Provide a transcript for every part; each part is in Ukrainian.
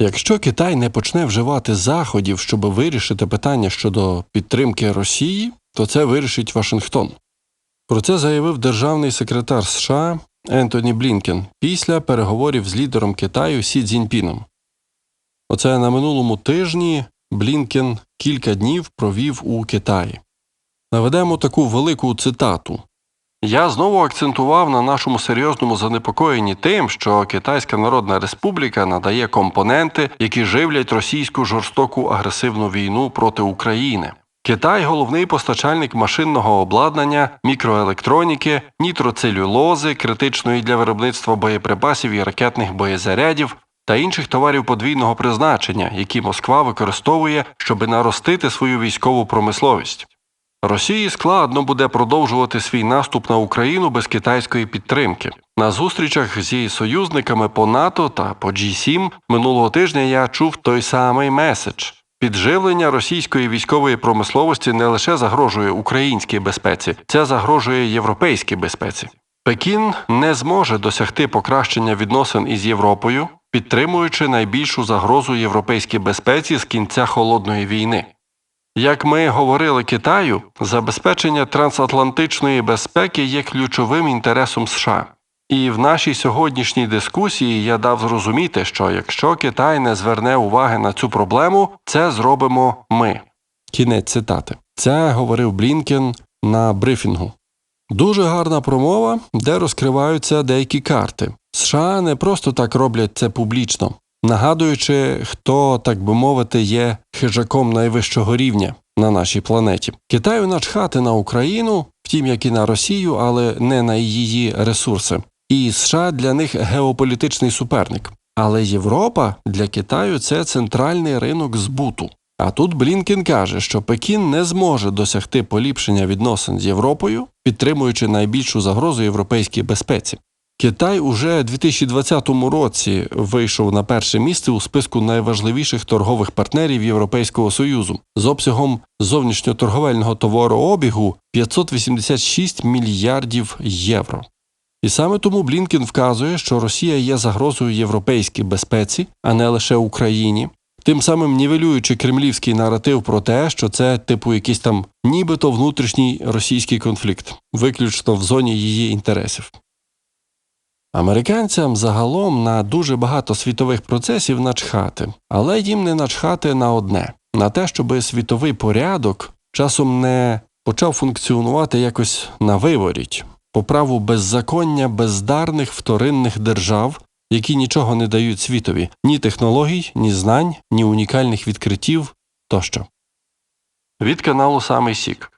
Якщо Китай не почне вживати заходів, щоб вирішити питання щодо підтримки Росії, то це вирішить Вашингтон. Про це заявив державний секретар США Ентоні Блінкен після переговорів з лідером Китаю Сі Цзіньпіном. Оце на минулому тижні Блінкен кілька днів провів у Китаї. Наведемо таку велику цитату. Я знову акцентував на нашому серйозному занепокоєнні тим, що Китайська Народна Республіка надає компоненти, які живлять російську жорстоку агресивну війну проти України. Китай головний постачальник машинного обладнання, мікроелектроніки, нітроцелюлози, критичної для виробництва боєприпасів і ракетних боєзарядів та інших товарів подвійного призначення, які Москва використовує, щоб наростити свою військову промисловість. Росії складно буде продовжувати свій наступ на Україну без китайської підтримки. На зустрічах зі союзниками по НАТО та по G7 минулого тижня я чув той самий меседж. Підживлення російської військової промисловості не лише загрожує українській безпеці, це загрожує європейській безпеці. Пекін не зможе досягти покращення відносин із Європою, підтримуючи найбільшу загрозу європейській безпеці з кінця холодної війни. Як ми говорили Китаю, забезпечення трансатлантичної безпеки є ключовим інтересом США. І в нашій сьогоднішній дискусії я дав зрозуміти, що якщо Китай не зверне уваги на цю проблему, це зробимо ми. Кінець цитати. Це говорив Блінкен на брифінгу. Дуже гарна промова, де розкриваються деякі карти. США не просто так роблять це публічно, нагадуючи, хто, так би мовити, є хижаком найвищого рівня на нашій планеті. Китаю начхати на Україну, втім як і на Росію, але не на її ресурси. І США для них геополітичний суперник. Але Європа для Китаю це центральний ринок збуту. А тут Блінкен каже, що Пекін не зможе досягти поліпшення відносин з Європою, підтримуючи найбільшу загрозу європейській безпеці. Китай уже у 2020 році вийшов на перше місце у списку найважливіших торгових партнерів Європейського Союзу з обсягом зовнішньоторговельного товарообігу 586 мільярдів євро. І саме тому Блінкен вказує, що Росія є загрозою європейській безпеці, а не лише Україні, тим самим нівелюючи кремлівський наратив про те, що це типу якийсь там нібито внутрішній російський конфлікт, виключно в зоні її інтересів. Американцям загалом на дуже багато світових процесів начхати, але їм не начхати на одне на те, щоб світовий порядок часом не почав функціонувати якось на виворіть, по праву беззаконня бездарних вторинних держав, які нічого не дають світові ні технологій, ні знань, ні унікальних відкриттів тощо. Від каналу Самий Сік.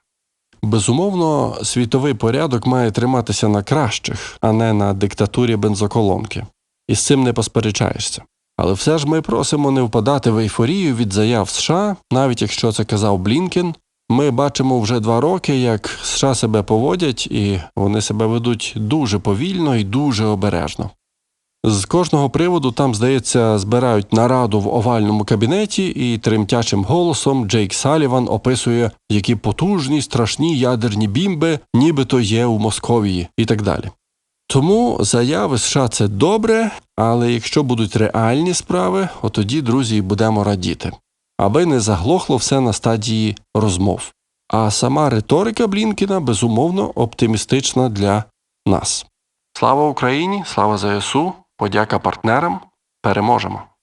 Безумовно, світовий порядок має триматися на кращих, а не на диктатурі бензоколонки. І з цим не посперечаєшся. Але все ж ми просимо не впадати в ейфорію від заяв США, навіть якщо це казав Блінкен. Ми бачимо вже два роки, як США себе поводять, і вони себе ведуть дуже повільно і дуже обережно. З кожного приводу там, здається, збирають нараду в овальному кабінеті, і тремтячим голосом Джейк Саліван описує, які потужні страшні ядерні бімби, нібито є у Московії, і так далі. Тому заяви США це добре, але якщо будуть реальні справи, от тоді, друзі, будемо радіти, аби не заглохло все на стадії розмов. А сама риторика Блінкіна безумовно оптимістична для нас. Слава Україні, слава ЗСУ, подяка партнерам, переможемо!